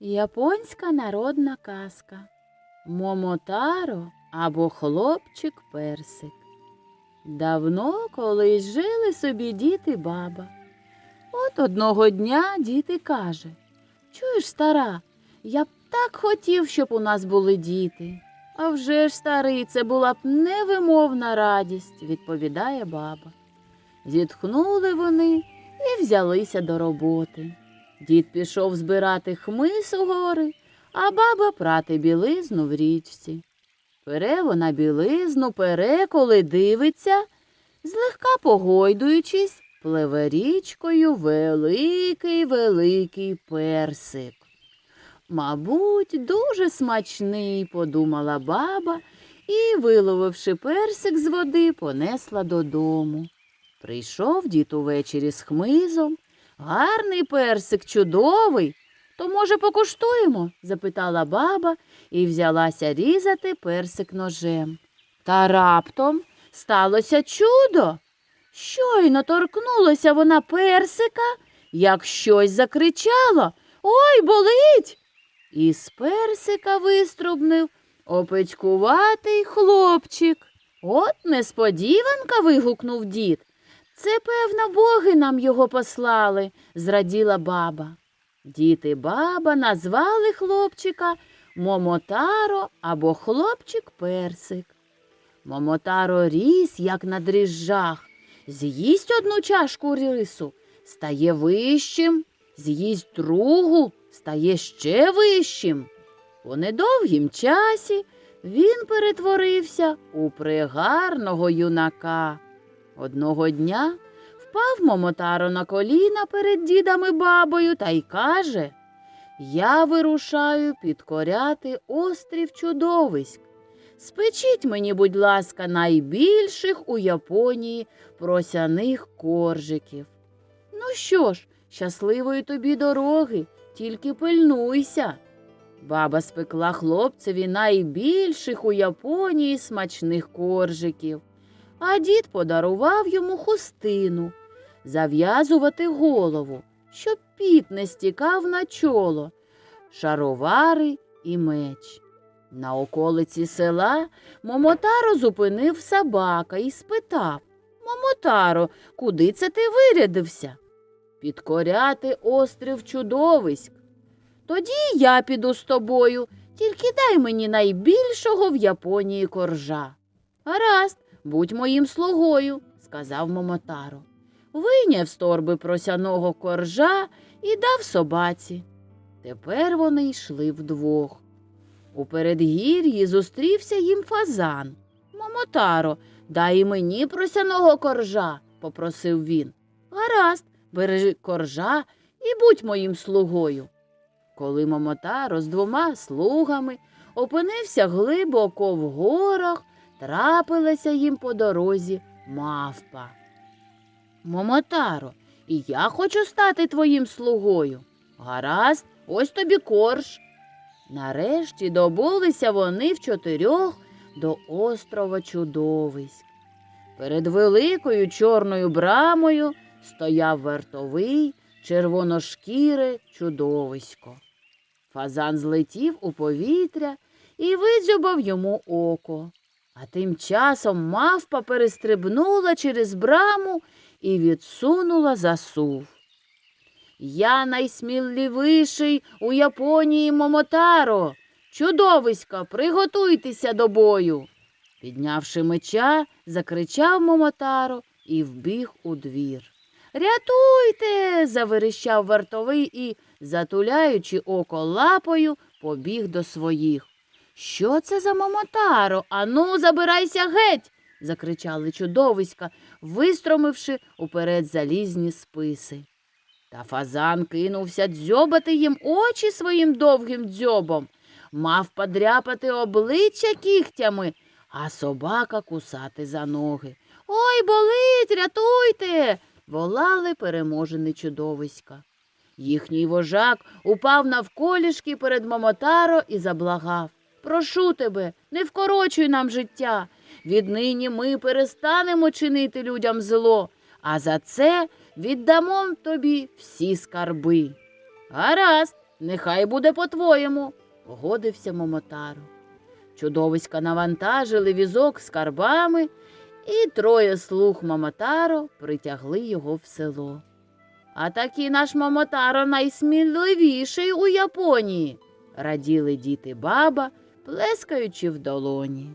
Японська народна казка Момотаро або хлопчик персик. Давно колись жили собі дід і баба. От одного дня дід і каже Чуєш, стара, я б так хотів, щоб у нас були діти. А вже ж, старий, це була б невимовна радість, відповідає баба. Зітхнули вони і взялися до роботи. Дід пішов збирати хмис у гори, а баба прати білизну в річці. Пере вона білизну, пере, коли дивиться, злегка погойдуючись, пливе річкою великий великий персик. Мабуть, дуже смачний, подумала баба і, виловивши персик з води, понесла додому. Прийшов дід увечері з хмизом. Гарний персик, чудовий. То, може, покуштуємо? запитала баба і взялася різати персик ножем. Та раптом сталося чудо. Щойно торкнулася вона персика, як щось закричало Ой, болить! І з персика виструбнив опецькуватий хлопчик. От несподіванка. вигукнув дід. Це, певно, боги нам його послали, зраділа баба. Дід і баба назвали хлопчика Момотаро або хлопчик персик. Момотаро ріс, як на дріжджах, з'їсть одну чашку рису, стає вищим, з'їсть другу, стає ще вищим. По недовгім часі він перетворився у пригарного юнака. Одного дня впав Момотаро на коліна перед дідом і бабою та й каже Я вирушаю підкоряти острів чудовиськ. Спечіть мені, будь ласка, найбільших у Японії просяних коржиків. Ну що ж, щасливої тобі дороги, тільки пильнуйся. Баба спекла хлопцеві найбільших у Японії смачних коржиків а дід подарував йому хустину зав'язувати голову, щоб піт не стікав на чоло, шаровари і меч. На околиці села Момотаро зупинив собака і спитав Момотаро, куди це ти вирядився? Підкоряти острів чудовиськ. Тоді я піду з тобою, тільки дай мені найбільшого в Японії коржа. Гаразд, Будь моїм слугою, сказав Момотаро. Вийняв з торби просяного коржа і дав собаці. Тепер вони йшли вдвох. У передгір'ї зустрівся їм фазан. Момотаро, дай і мені просяного коржа, попросив він. Гаразд, бери коржа і будь моїм слугою. Коли Момотаро з двома слугами опинився глибоко в горах, трапилася їм по дорозі мавпа. Момотаро, і я хочу стати твоїм слугою. Гаразд, ось тобі корж. Нарешті добулися вони в чотирьох до острова чудовиськ. Перед великою чорною брамою стояв вартовий червоношкіре чудовисько. Фазан злетів у повітря і видзюбав йому око. А тим часом мавпа перестрибнула через браму і відсунула засув. Я найсміливіший у Японії Момотаро. Чудовиська, приготуйтеся до бою. Піднявши меча, закричав Момотаро і вбіг у двір. Рятуйте. заверещав вартовий і, затуляючи око лапою, побіг до своїх. Що це за Момотаро? Ану, забирайся геть. закричали чудовиська, вистромивши уперед залізні списи. Та фазан кинувся дзьобати їм очі своїм довгим дзьобом, мав подряпати обличчя кігтями, а собака кусати за ноги. Ой, болить, рятуйте. волали переможені чудовиська. Їхній вожак упав навколішки перед Момотаро і заблагав. Прошу тебе, не вкорочуй нам життя. Віднині ми перестанемо чинити людям зло, а за це віддамо тобі всі скарби. Гаразд, Нехай буде по-твоєму, погодився Момотаро. Чудовиська навантажили візок з карбами, і троє слуг Момотаро притягли його в село. А такий наш Момотаро найсміливіший у Японії, раділи діти баба, плескаючи в долоні.